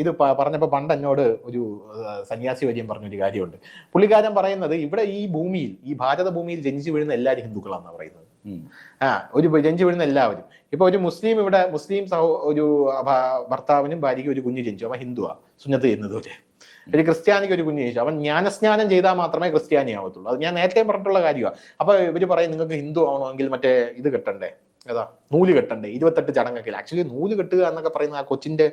ഇത് പറഞ്ഞപ്പോൾ പറഞ്ഞപ്പോ പണ്ട് എന്നോട് ഒരു സന്യാസി വര്യം പറഞ്ഞൊരു കാര്യമുണ്ട്. പുള്ളിക്കാരൻ പറയുന്നത് ഇവിടെ ഈ ഭൂമിയിൽ ഈ ഭാരത ഭൂമിയിൽ ജനിച്ചു വീഴുന്ന എല്ലാവരും ഹിന്ദുക്കളാണെന്നാണ് പറയുന്നത്. ആ ഒരു ജനിച്ചു വീഴുന്ന എല്ലാവരും. ഇപ്പൊ ഒരു മുസ്ലിം ഇവിടെ മുസ്ലിം സഹോ ഒരു ഭർത്താവിനും ഭാര്യയ്ക്കും ഒരു കുഞ്ഞു ജനിച്ചു. അവൻ ഹിന്ദുവാ. സുന്നത്ത് ചെയ്യുന്നത് പോലെ. ഒരു ക്രിസ്ത്യാനിക്ക് ഒരു കുഞ്ഞ് ജനിച്ചു. അവൻ ജ്ഞാനസ്നാനം ചെയ്താൽ മാത്രമേ ക്രിസ്ത്യാനി ആവത്തുള്ളൂ. അത് ഞാൻ നേരത്തെ പറഞ്ഞിട്ടുള്ള കാര്യമാണ് അപ്പൊ ഇവർ പറയും നിങ്ങൾക്ക് ഹിന്ദു ആവണമെങ്കിൽ മറ്റേ ഇത് കെട്ടണ്ടേ? ഏതാ? നൂൽ കെട്ടണ്ടേ? ഇരുപത്തെട്ട് ചടങ്ങൊക്കെ. ആക്ച്വലി നൂൽ കെട്ടുക എന്നൊക്കെ പറയുന്ന ആ കൊച്ചിന്റെ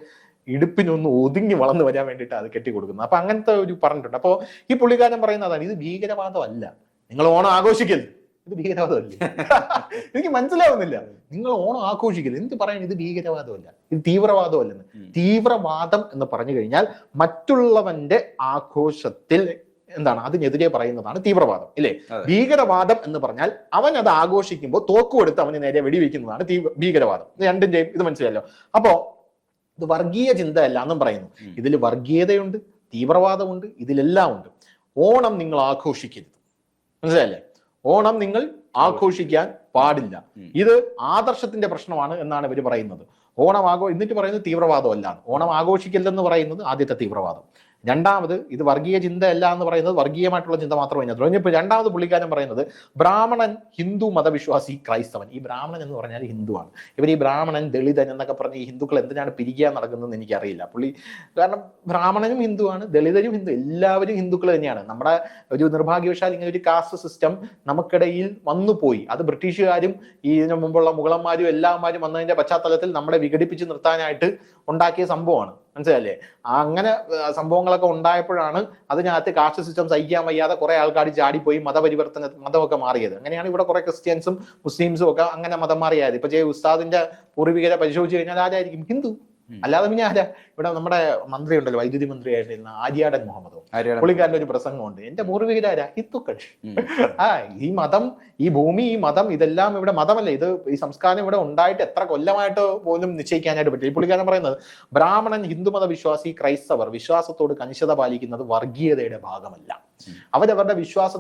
ഇടുപ്പിനൊന്ന് ഒതുങ്ങി വളർന്നു വരാൻ വേണ്ടിയിട്ട് അത് കെട്ടി കൊടുക്കുന്നത് അപ്പൊ അങ്ങനത്തെ ഒരു പറഞ്ഞിട്ടുണ്ട്. അപ്പോ ഈ പുള്ളിക്കാരൻ പറയുന്ന അതാണ് ഇത് ഭീകരവാദമല്ല നിങ്ങൾ ഓണം ആഘോഷിക്കരുത്. ഇത് ഭീകരവാദമല്ല എനിക്ക് മനസ്സിലാവുന്നില്ല. നിങ്ങൾ ഓണം ആഘോഷിക്കരുത്. എന്ത് പറയാൻ ഇത് ഭീകരവാദമല്ല ഇത് തീവ്രവാദമല്ലെന്ന്. തീവ്രവാദം എന്ന് പറഞ്ഞു കഴിഞ്ഞാൽ മറ്റുള്ളവന്റെ ആഘോഷത്തിൽ എന്താണ് അതിനെതിരെ പറയുന്നതാണ് തീവ്രവാദം. ഇല്ലേ? ഭീകരവാദം എന്ന് പറഞ്ഞാൽ അവൻ അത് ആഘോഷിക്കുമ്പോൾ തോക്ക് കൊടുത്ത് അവന് നേരെ വെടിവെക്കുന്നതാണ് തീവ്ര- ഭീകരവാദം. രണ്ടിന്റെയും രണ്ടും ഇത് മനസ്സിലല്ലോ അപ്പോ ഇത് വർഗീയ ചിന്തയല്ല എന്നും പറയുന്നു. ഇതിൽ വർഗീയതയുണ്ട് തീവ്രവാദമുണ്ട് ഇതിലെല്ലാം ഉണ്ട് ഓണം നിങ്ങൾ ആഘോഷിക്കരുത്. മനസ്സിലല്ലേ ഓണം നിങ്ങൾ ആഘോഷിക്കാൻ പാടില്ല. ഇത് ആദർശത്തിന്റെ പ്രശ്നമാണ് എന്നാണ് ഇവർ പറയുന്നത്. ഓണം ആഘോ എന്നിട്ട് പറയുന്നത് തീവ്രവാദമല്ല. ഓണം ആഘോഷിക്കില്ലെന്ന് പറയുന്നത് ആദ്യത്തെ തീവ്രവാദം. രണ്ടാമത് ഇത് വർഗീയ ചിന്തയല്ല എന്ന് പറയുന്നത് വർഗീയമായിട്ടുള്ള ചിന്ത മാത്രമേ ഇതിനകത്തുള്ളൂ ഇനിയിപ്പോ രണ്ടാമത് പുള്ളിക്കാരൻ പറയുന്നത് ബ്രാഹ്മണൻ ഹിന്ദു മതവിശ്വാസി ക്രൈസ്തവൻ. ഈ ബ്രാഹ്മണൻ എന്ന് പറഞ്ഞാൽ ഹിന്ദുവാണ്. ഇവർ ഈ ബ്രാഹ്മണൻ ദളിതൻ എന്നൊക്കെ പറഞ്ഞ് ഈ ഹിന്ദുക്കൾ എന്തിനാണ് പിരിക്കാൻ നടക്കുന്നതെന്ന് എനിക്കറിയില്ല. പുള്ളി കാരണം ബ്രാഹ്മണനും ഹിന്ദുവാണ് ദളിതരും ഹിന്ദു എല്ലാവരും ഹിന്ദുക്കൾ തന്നെയാണ്. നമ്മുടെ ഒരു നിർഭാഗ്യവശാൽ ഇങ്ങനെ ഒരു കാസ്റ്റ് സിസ്റ്റം നമുക്കിടയിൽ വന്നുപോയി അത് ബ്രിട്ടീഷുകാരും ഈ ഇതിനു മുമ്പുള്ള മുഗളന്മാരും എല്ലാമാരും വന്നതിന്റെ പശ്ചാത്തലത്തിൽ നമ്മളെ വിഘടിപ്പിച്ച് നിർത്താനായിട്ട് ഉണ്ടാക്കിയ സംഭവമാണ്. മനസ്സിലല്ലേ അങ്ങനെ സംഭവങ്ങളൊക്കെ ഉണ്ടായപ്പോഴാണ് അതിനകത്ത് കാസ്റ്റ് സിസ്റ്റം സഹിക്കാൻ വയ്യാതെ കുറെ ആൾക്കാർ ചാടിപ്പോയി മതപരിവർത്തന മതമൊക്കെ മാറിയത്. അങ്ങനെയാണ് ഇവിടെ കുറെ ക്രിസ്ത്യൻസും മുസ്ലിംസും ഒക്കെ അങ്ങനെ മതം മാറിയായത്. ഇപ്പൊ ഉസ്താദിന്റെ പൂർവികരെ പരിശോധിച്ച് കഴിഞ്ഞാൽ ആരായിരിക്കും? ഹിന്ദു. അല്ലാതെ പിന്നെ ആരാ? ഇവിടെ നമ്മുടെ മന്ത്രി ഉണ്ടല്ലോ വൈദ്യുതി മന്ത്രി ആയിട്ടിരുന്ന ആര്യാടൻ മുഹമ്മദ്. പുള്ളിക്കാരന്റെ ഒരു പ്രസംഗമുണ്ട്. എന്റെ പൂർവികരാരാ ഹിന്ദുക്കൾ ആ ഈ മതം ഈ ഭൂമി ഈ മതം ഇതെല്ലാം ഇവിടെ മതമല്ല? ഇത് ഈ സംസ്കാരം ഇവിടെ ഉണ്ടായിട്ട് എത്ര കൊല്ലമായിട്ട് പോലും നിശ്ചയിക്കാനായിട്ട് പറ്റില്ല. ഈ പുള്ളിക്കാരൻ പറയുന്നത് ബ്രാഹ്മണൻ ഹിന്ദുമത വിശ്വാസി ക്രൈസ്തവർ വിശ്വാസത്തോട് കനിഷ്ഠത പാലിക്കുന്നത് വർഗീയതയുടെ ഭാഗമല്ല. അവരവരുടെ വിശ്വാസ